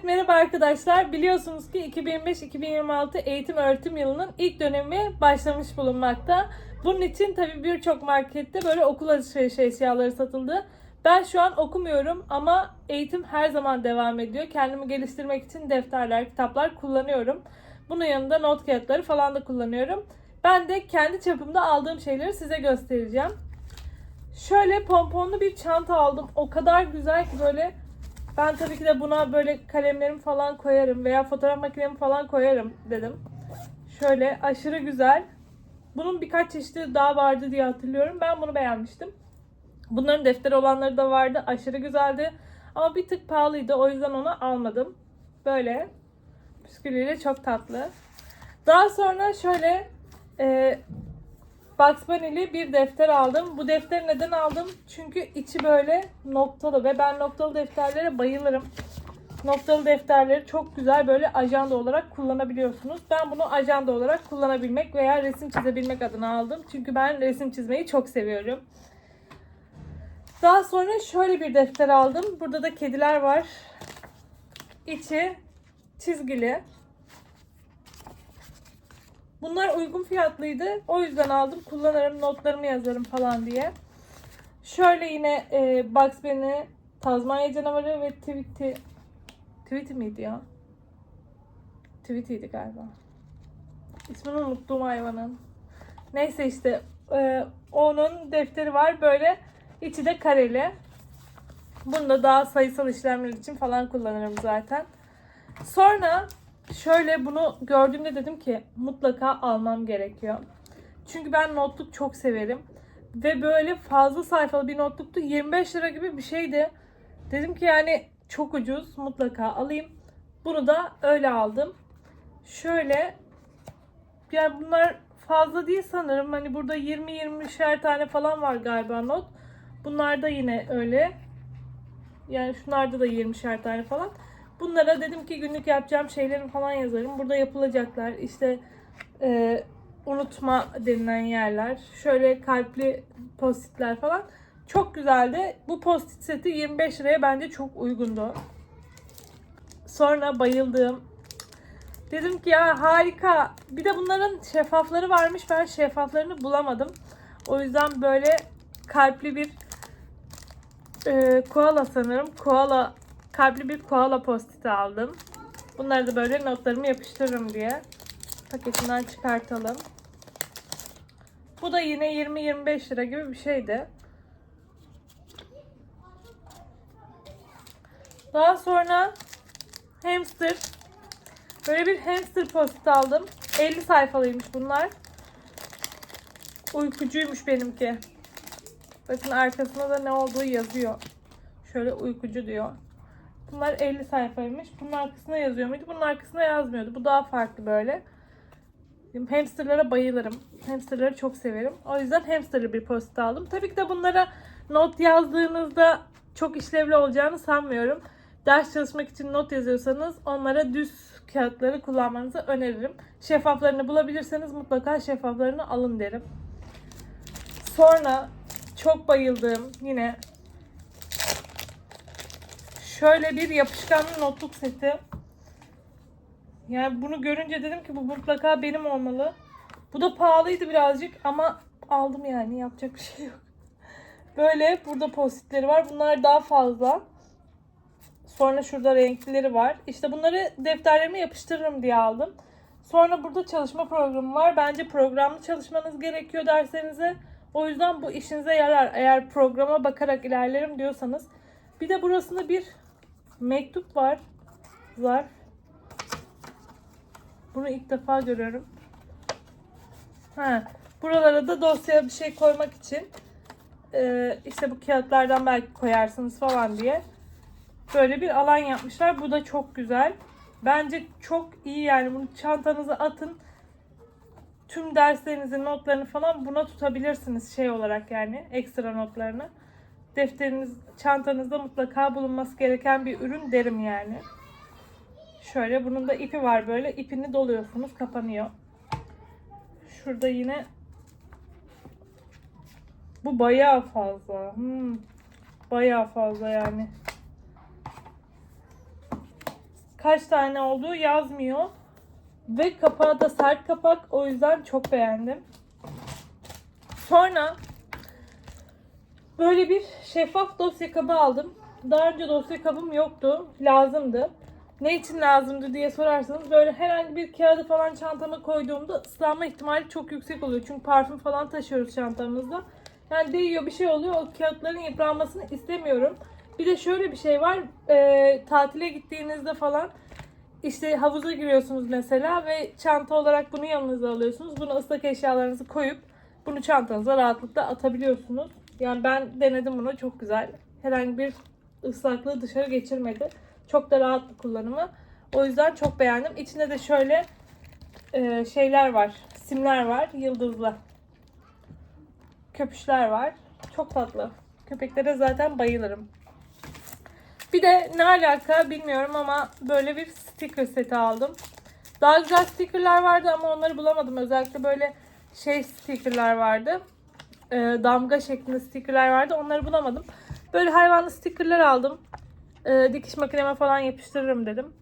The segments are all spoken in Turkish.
Evet merhaba arkadaşlar. Biliyorsunuz ki 2025-2026 eğitim öğretim yılının ilk dönemi başlamış bulunmakta. Bunun için tabii birçok markette böyle okul alışverişi eşyaları satıldı. Ben şu an okumuyorum ama eğitim her zaman devam ediyor. Kendimi geliştirmek için defterler, kitaplar kullanıyorum. Bunun yanında not kağıtları falan da kullanıyorum. Ben de kendi çapımda aldığım şeyleri size göstereceğim. Şöyle pomponlu bir çanta aldım. O kadar güzel ki böyle ben tabii ki de buna böyle kalemlerimi falan koyarım veya fotoğraf makinemi falan koyarım dedim. Şöyle aşırı güzel. Bunun birkaç çeşidi daha vardı diye hatırlıyorum. Ben bunu beğenmiştim. Bunların defteri olanları da vardı. Aşırı güzeldi. Ama bir tık pahalıydı. O yüzden onu almadım. Böyle. Püskülüyle çok tatlı. Daha sonra şöyle e, Bugs Bunny'li bir defter aldım. Bu defteri neden aldım? Çünkü içi böyle noktalı ve ben noktalı defterlere bayılırım. Noktalı defterleri çok güzel böyle ajanda olarak kullanabiliyorsunuz. Ben bunu ajanda olarak kullanabilmek veya resim çizebilmek adına aldım. Çünkü ben resim çizmeyi çok seviyorum. Daha sonra şöyle bir defter aldım. Burada da kediler var. İçi çizgili. Bunlar uygun fiyatlıydı. O yüzden aldım. Kullanırım, notlarımı yazarım falan diye. Şöyle yine e, Bugs Bunny, Tazmanya canavarı ve Tweety. Tweety miydi ya? Tweety'ydi galiba. İsmini unuttuğum hayvanın. Neyse işte e, onun defteri var böyle. İçi de kareli. Bunu da daha sayısal işlemler için falan kullanırım zaten. Sonra şöyle bunu gördüğümde dedim ki mutlaka almam gerekiyor. Çünkü ben notluk çok severim. Ve böyle fazla sayfalı bir notluktu. 25 lira gibi bir şeydi. Dedim ki yani çok ucuz mutlaka alayım. Bunu da öyle aldım. Şöyle yani bunlar fazla değil sanırım. Hani burada 20-20'şer tane falan var galiba not. Bunlar da yine öyle. Yani şunlarda da 20'şer tane falan. Bunlara dedim ki günlük yapacağım şeylerimi falan yazarım. Burada yapılacaklar. İşte e, unutma denilen yerler. Şöyle kalpli postitler falan. Çok güzeldi. Bu postit seti 25 liraya bence çok uygundu. Sonra bayıldığım Dedim ki ya harika. Bir de bunların şeffafları varmış. Ben şeffaflarını bulamadım. O yüzden böyle kalpli bir e, koala sanırım. Koala kalpli bir koala postiti aldım. Bunları da böyle notlarımı yapıştırırım diye. Paketinden çıkartalım. Bu da yine 20-25 lira gibi bir şeydi. Daha sonra hamster. Böyle bir hamster post aldım. 50 sayfalıymış bunlar. Uykucuymuş benimki. Bakın arkasında da ne olduğu yazıyor. Şöyle uykucu diyor. Bunlar 50 sayfaymış. Bunun arkasına yazıyor muydu? Bunun arkasına yazmıyordu. Bu daha farklı böyle. Hamsterlara bayılırım. Hamsterları çok severim. O yüzden hamsterlı bir post aldım. Tabii ki de bunlara not yazdığınızda çok işlevli olacağını sanmıyorum. Ders çalışmak için not yazıyorsanız onlara düz kağıtları kullanmanızı öneririm. Şeffaflarını bulabilirseniz mutlaka şeffaflarını alın derim. Sonra çok bayıldığım yine şöyle bir yapışkanlı notluk seti. Yani bunu görünce dedim ki bu mutlaka benim olmalı. Bu da pahalıydı birazcık ama aldım yani yapacak bir şey yok. Böyle burada postitleri var. Bunlar daha fazla. Sonra şurada renklileri var. İşte bunları defterlerime yapıştırırım diye aldım. Sonra burada çalışma programı var. Bence programlı çalışmanız gerekiyor derslerinize. O yüzden bu işinize yarar. Eğer programa bakarak ilerlerim diyorsanız. Bir de burasında bir mektup var. Zarf. Bunu ilk defa görüyorum. Ha, buralara da dosyaya bir şey koymak için e, işte bu kağıtlardan belki koyarsınız falan diye böyle bir alan yapmışlar. Bu da çok güzel. Bence çok iyi yani bunu çantanıza atın. Tüm derslerinizin notlarını falan buna tutabilirsiniz şey olarak yani ekstra notlarını. Defteriniz, çantanızda mutlaka bulunması gereken bir ürün derim yani. Şöyle bunun da ipi var böyle. ipini doluyorsunuz kapanıyor. Şurada yine bu bayağı fazla. Hmm. Bayağı fazla yani. kaç tane olduğu yazmıyor. Ve kapağı da sert kapak. O yüzden çok beğendim. Sonra böyle bir şeffaf dosya kabı aldım. Daha önce dosya kabım yoktu. Lazımdı. Ne için lazımdı diye sorarsanız böyle herhangi bir kağıdı falan çantama koyduğumda ıslanma ihtimali çok yüksek oluyor. Çünkü parfüm falan taşıyoruz çantamızda. Yani değiyor bir şey oluyor. O kağıtların yıpranmasını istemiyorum. Bir de şöyle bir şey var. e, tatile gittiğinizde falan işte havuza giriyorsunuz mesela ve çanta olarak bunu yanınıza alıyorsunuz. Buna ıslak eşyalarınızı koyup bunu çantanıza rahatlıkla atabiliyorsunuz. Yani ben denedim bunu çok güzel. Herhangi bir ıslaklığı dışarı geçirmedi. Çok da rahat bir kullanımı. O yüzden çok beğendim. İçinde de şöyle e, şeyler var. Simler var. Yıldızlı. Köpüşler var. Çok tatlı. Köpeklere zaten bayılırım. Bir de ne alaka bilmiyorum ama böyle bir sticker seti aldım. Daha güzel stickerlar vardı ama onları bulamadım. Özellikle böyle şey stickerlar vardı. Ee, damga şeklinde stickerlar vardı. Onları bulamadım. Böyle hayvanlı stickerlar aldım. Ee, dikiş makineme falan yapıştırırım dedim.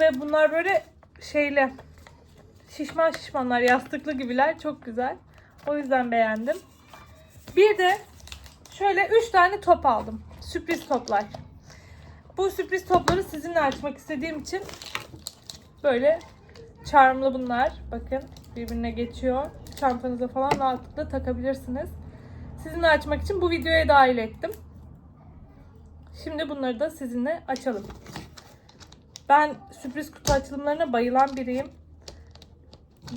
Ve bunlar böyle şeyle şişman şişmanlar yastıklı gibiler. Çok güzel. O yüzden beğendim. Bir de şöyle 3 tane top aldım. Sürpriz toplar. Bu sürpriz topları sizinle açmak istediğim için böyle charmlı bunlar. Bakın birbirine geçiyor. Çantanıza falan rahatlıkla takabilirsiniz. Sizinle açmak için bu videoya dahil ettim. Şimdi bunları da sizinle açalım. Ben sürpriz kutu açılımlarına bayılan biriyim.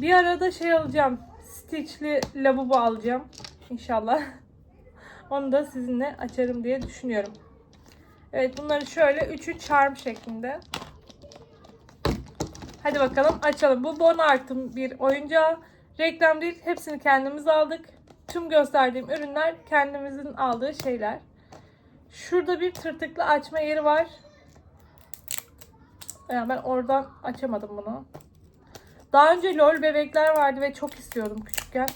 Bir arada şey alacağım. Stitch'li lavabo alacağım. İnşallah. Onu da sizinle açarım diye düşünüyorum. Evet bunları şöyle üçü charm şeklinde. Hadi bakalım açalım. Bu Bonart'ın bir oyuncağı. Reklam değil. Hepsini kendimiz aldık. Tüm gösterdiğim ürünler kendimizin aldığı şeyler. Şurada bir tırtıklı açma yeri var. Yani ben oradan açamadım bunu. Daha önce LOL bebekler vardı ve çok istiyordum küçükken.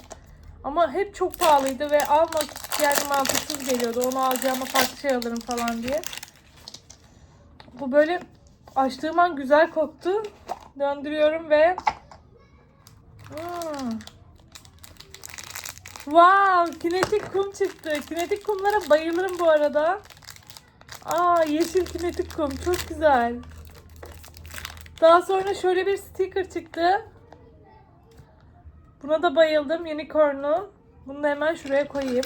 Ama hep çok pahalıydı ve almak yani mantıksız geliyordu. Onu alacağıma farklı şey alırım falan diye. Bu böyle açtığım an güzel koktu. Döndürüyorum ve Hmm. Wow, kinetik kum çıktı. Kinetik kumlara bayılırım bu arada. Aa, yeşil kinetik kum. Çok güzel. Daha sonra şöyle bir sticker çıktı. Buna da bayıldım. Unicorn'u. Bunu da hemen şuraya koyayım.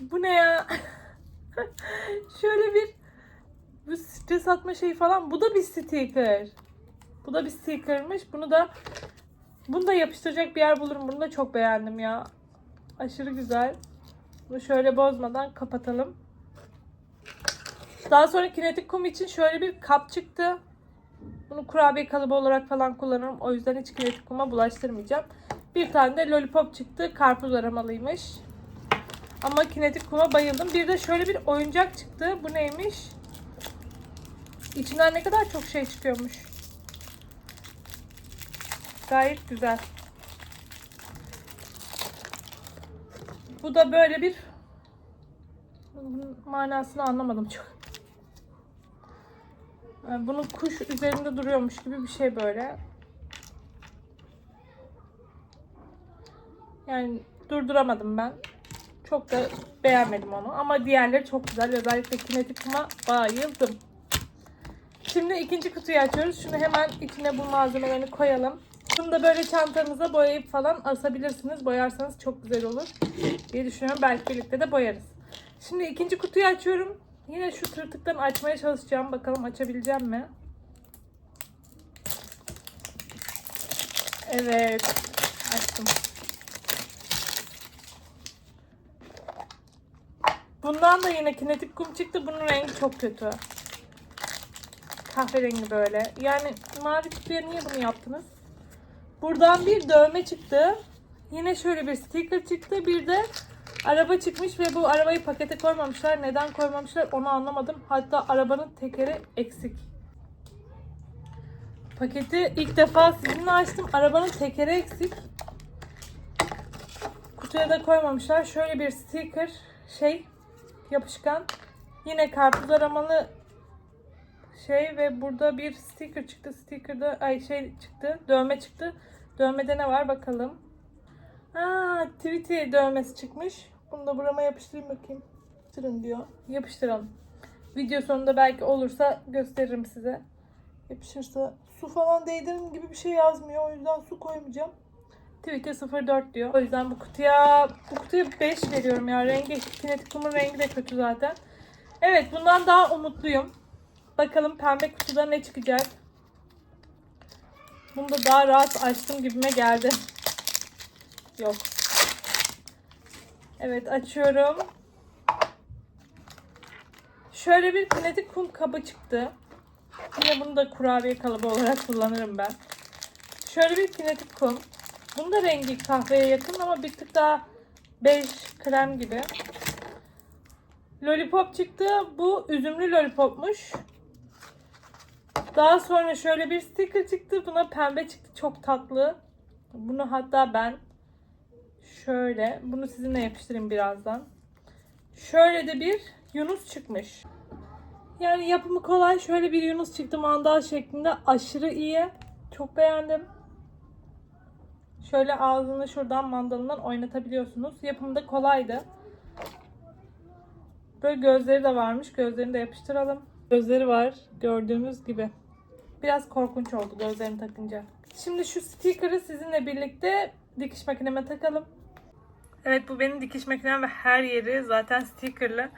Bu ne ya? şöyle bir bu stres atma şeyi falan. Bu da bir sticker. Bu da bir stickermış. Bunu da bunu da yapıştıracak bir yer bulurum. Bunu da çok beğendim ya. Aşırı güzel. Bunu şöyle bozmadan kapatalım. Daha sonra kinetik kum için şöyle bir kap çıktı. Bunu kurabiye kalıbı olarak falan kullanırım. O yüzden hiç kinetik kuma bulaştırmayacağım. Bir tane de lollipop çıktı. Karpuz aromalıymış. Ama kinetik kuma bayıldım. Bir de şöyle bir oyuncak çıktı. Bu neymiş? İçinden ne kadar çok şey çıkıyormuş. Gayet güzel. Bu da böyle bir bunun manasını anlamadım çok. Yani bunun kuş üzerinde duruyormuş gibi bir şey böyle. Yani durduramadım ben. Çok da beğenmedim onu. Ama diğerleri çok güzel. Özellikle kinetik kuma bayıldım. Şimdi ikinci kutuyu açıyoruz. Şunu hemen içine bu malzemelerini koyalım. Bunu da böyle çantanıza boyayıp falan asabilirsiniz. Boyarsanız çok güzel olur diye düşünüyorum. Belki birlikte de boyarız. Şimdi ikinci kutuyu açıyorum. Yine şu tırtıktan açmaya çalışacağım. Bakalım açabileceğim mi? Evet. Açtım. Bundan da yine kinetik kum çıktı. Bunun rengi çok kötü. Kahverengi böyle. Yani mavi kutuya niye bunu yaptınız? Buradan bir dövme çıktı. Yine şöyle bir sticker çıktı. Bir de araba çıkmış ve bu arabayı pakete koymamışlar. Neden koymamışlar onu anlamadım. Hatta arabanın tekeri eksik. Paketi ilk defa sizinle açtım. Arabanın tekeri eksik. Kutuya da koymamışlar. Şöyle bir sticker şey yapışkan. Yine karpuz aramalı şey ve burada bir sticker çıktı. Sticker'da ay şey çıktı. Dövme çıktı. Dövmede ne var bakalım. Aa, Tweety dövmesi çıkmış. Bunu da burama yapıştırayım bakayım. Yapıştırın diyor. Yapıştıralım. Video sonunda belki olursa gösteririm size. Yapışırsa su falan değdirin gibi bir şey yazmıyor. O yüzden su koymayacağım. Tweety 04 diyor. O yüzden bu kutuya bu kutuya 5 veriyorum ya. Rengi kinetik kumun rengi de kötü zaten. Evet bundan daha umutluyum. Bakalım pembe kutuda ne çıkacak. Bunu da daha rahat açtım gibime geldi. Yok. Evet açıyorum. Şöyle bir kinetik kum kabı çıktı. Yine bunu da kurabiye kalıbı olarak kullanırım ben. Şöyle bir kinetik kum. Bunun da rengi kahveye yakın ama bir tık daha bej krem gibi. Lollipop çıktı. Bu üzümlü lollipopmuş. Daha sonra şöyle bir sticker çıktı. Buna pembe çıktı. Çok tatlı. Bunu hatta ben şöyle bunu sizinle yapıştırayım birazdan. Şöyle de bir Yunus çıkmış. Yani yapımı kolay. Şöyle bir Yunus çıktı mandal şeklinde. Aşırı iyi. Çok beğendim. Şöyle ağzını şuradan mandalından oynatabiliyorsunuz. Yapımı da kolaydı. Böyle gözleri de varmış. Gözlerini de yapıştıralım. Gözleri var gördüğünüz gibi. Biraz korkunç oldu gözlerini takınca. Şimdi şu sticker'ı sizinle birlikte dikiş makineme takalım. Evet bu benim dikiş makinem ve her yeri zaten stickerlı.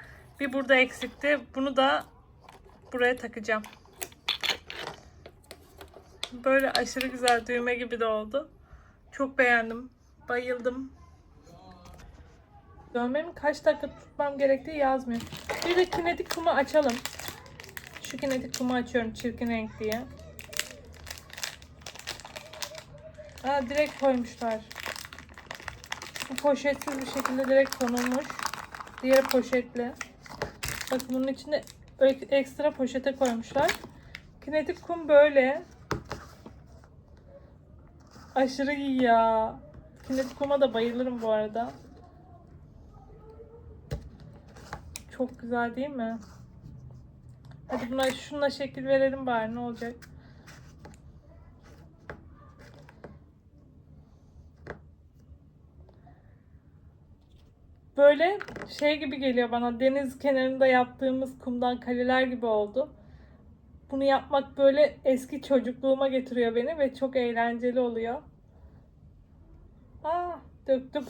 Bir burada eksikti. Bunu da buraya takacağım. Böyle aşırı güzel düğme gibi de oldu. Çok beğendim. Bayıldım. Dövmemi kaç dakika tutmam gerektiği yazmıyor. Bir de kinetik kumu açalım. Şu kinetik kumu açıyorum çirkin renk diye. Aa, direkt koymuşlar. Bu poşetsiz bir şekilde direkt konulmuş. Diğer poşetli. Bakın bunun içinde ek- ekstra poşete koymuşlar. Kinetik kum böyle. Aşırı iyi ya. Kinetik kuma da bayılırım bu arada. Çok güzel değil mi? Hadi buna şununla şekil verelim bari ne olacak? Böyle şey gibi geliyor bana. Deniz kenarında yaptığımız kumdan kaleler gibi oldu. Bunu yapmak böyle eski çocukluğuma getiriyor beni ve çok eğlenceli oluyor. Aa, döktüm.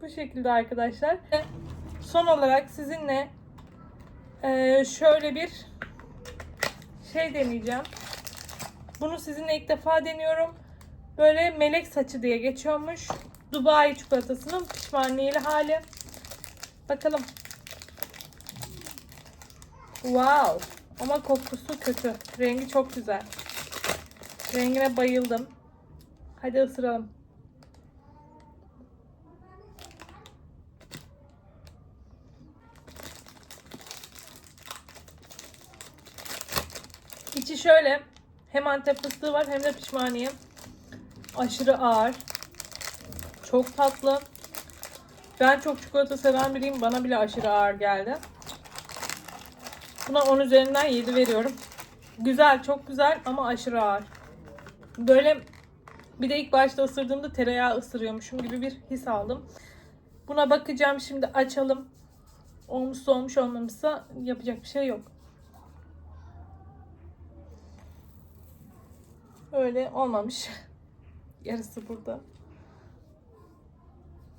Bu şekilde arkadaşlar. Son olarak sizinle eee, şöyle bir şey deneyeceğim. Bunu sizinle ilk defa deniyorum. Böyle melek saçı diye geçiyormuş. Dubai çikolatasının pişmaniyeli hali. Bakalım. Wow. Ama kokusu kötü. Rengi çok güzel. Rengine bayıldım. Hadi ısıralım. Şöyle. Hem antep fıstığı var hem de pişmaniye. Aşırı ağır. Çok tatlı. Ben çok çikolata seven biriyim. Bana bile aşırı ağır geldi. Buna 10 üzerinden 7 veriyorum. Güzel, çok güzel ama aşırı ağır. Böyle bir de ilk başta ısırdığımda tereyağı ısırıyormuşum gibi bir his aldım. Buna bakacağım şimdi açalım. Olmuşsa olmuş olmamışsa yapacak bir şey yok. Öyle olmamış. Yarısı burada.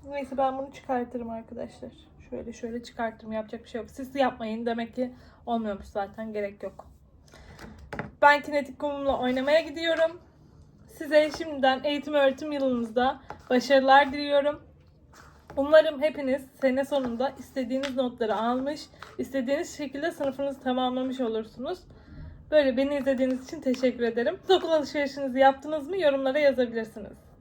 Neyse ben bunu çıkartırım arkadaşlar. Şöyle şöyle çıkartırım. Yapacak bir şey yok. Siz yapmayın. Demek ki olmuyormuş zaten. Gerek yok. Ben kinetik kumumla oynamaya gidiyorum. Size şimdiden eğitim öğretim yılınızda başarılar diliyorum. Umarım hepiniz sene sonunda istediğiniz notları almış, istediğiniz şekilde sınıfınızı tamamlamış olursunuz. Böyle beni izlediğiniz için teşekkür ederim. Okul alışverişinizi yaptınız mı yorumlara yazabilirsiniz.